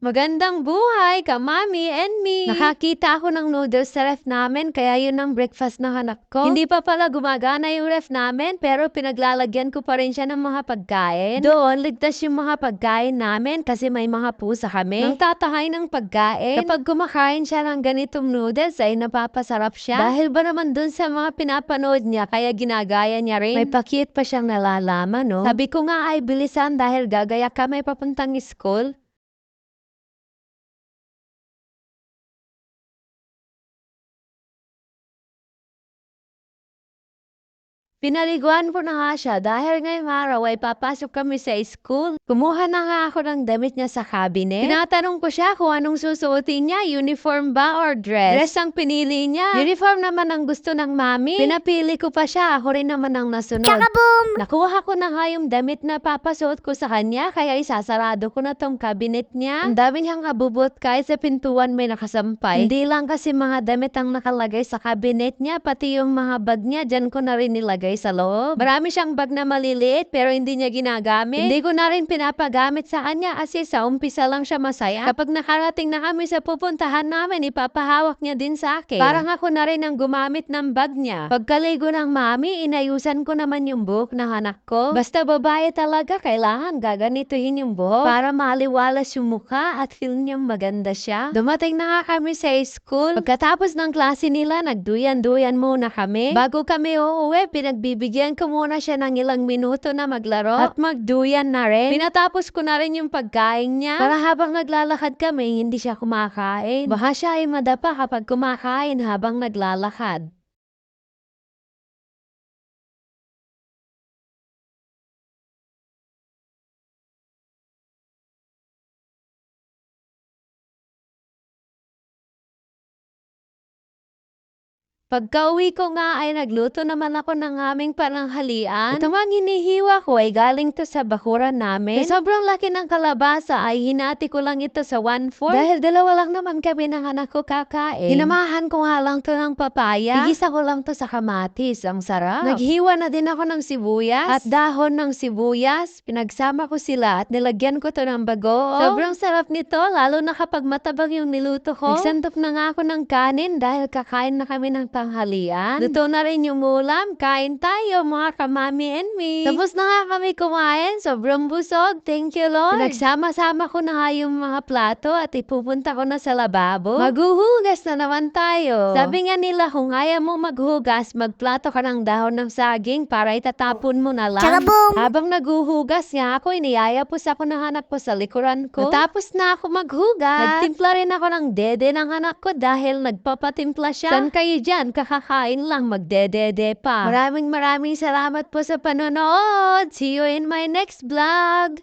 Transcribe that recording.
Magandang buhay, kamami and me. Nakakita ako ng noodles sa ref namin, kaya yun ang breakfast ng anak ko. Hindi pa pala gumagana yung ref namin, pero pinaglalagyan ko pa rin siya ng mga pagkain. Doon, ligtas yung mga pagkain namin kasi may mga pusa kami. Nang tatahay ng pagkain, kapag kumakain siya ng ganitong noodles, ay napapasarap siya. Dahil ba naman dun sa mga pinapanood niya, kaya ginagaya niya rin. May pakit pa siyang nalalaman, no? Sabi ko nga ay bilisan dahil gagaya kami papuntang school. Pinaliguan ko na nga siya dahil ngayong araw ay papasok kami sa school. Kumuha na nga ako ng damit niya sa cabinet. Tinatanong ko siya kung anong susuotin niya, uniform ba or dress? Dress ang pinili niya. Uniform naman ang gusto ng mami. Pinapili ko pa siya, ako rin naman ang nasunod. Boom! Nakuha ko na nga yung damit na papasuot ko sa kanya, kaya isasarado ko na tong cabinet niya. Ang dami niyang kabubot kahit sa pintuan may nakasampay. Hindi lang kasi mga damit ang nakalagay sa cabinet niya, pati yung mga bag niya, dyan ko na rin nilagay sa loob. Marami siyang bag na maliliit pero hindi niya ginagamit. Hindi ko na rin pinapagamit sa kanya kasi sa umpisa lang siya masaya. Kapag nakarating na kami sa pupuntahan namin, ipapahawak niya din sa akin. Parang ako na rin ang gumamit ng bag niya. Pagkaligo ng mami, inayusan ko naman yung buhok ng anak ko. Basta babae talaga, kailangan gaganituhin yung buhok para maliwalas yung mukha at feel niyang maganda siya. Dumating na nga kami sa school. Pagkatapos ng klase nila, nagduyan-duyan muna kami. Bago kami uuwi, pinagbibigyan ko muna siya ng ilang minuto na maglaro at magduyan na rin. Pinatapos ko na rin yung pagkain niya para habang naglalakad kami, hindi siya kumakain. Baka siya ay madapa kapag kumakain habang naglalakad. Pagka-uwi ko nga ay nagluto naman ako ng aming pananghalian. Ito mang hinihiwa ko ay galing to sa bakuran namin. Sa sobrang laki ng kalabasa ay hinati ko lang ito sa 1-4. Dahil dalawa lang naman kami ng anak ko kakain. Hinamahan ko nga lang to ng papaya. Igisa ko lang to sa kamatis. Ang sarap. Naghiwa na din ako ng sibuyas at dahon ng sibuyas. Pinagsama ko sila at nilagyan ko to ng bago. Sobrang sarap nito lalo na kapag matabang yung niluto ko. Nagsantop na nga ako ng kanin dahil kakain na kami ng tanghalian. Luto na rin yung ulam. Kain tayo mga kamami and me. Tapos na nga kami kumain. Sobrang busog. Thank you Lord. Nagsama-sama ko na nga yung mga plato at ipupunta ko na sa lababo. Maghuhugas na naman tayo. Sabi nga nila kung ayaw mo maghugas, magplato ka ng dahon ng saging para itatapon mo na lang. Tsaka boom! Habang naguhugas nga ako, iniyayapos ako ng anak ko sa likuran ko. Natapos na ako maghugas. Nagtimpla rin ako ng dede ng anak ko dahil nagpapatimpla siya. San kayo dyan? Kakakain lang, magdedede pa. Maraming maraming salamat po sa panonood. See you in my next vlog.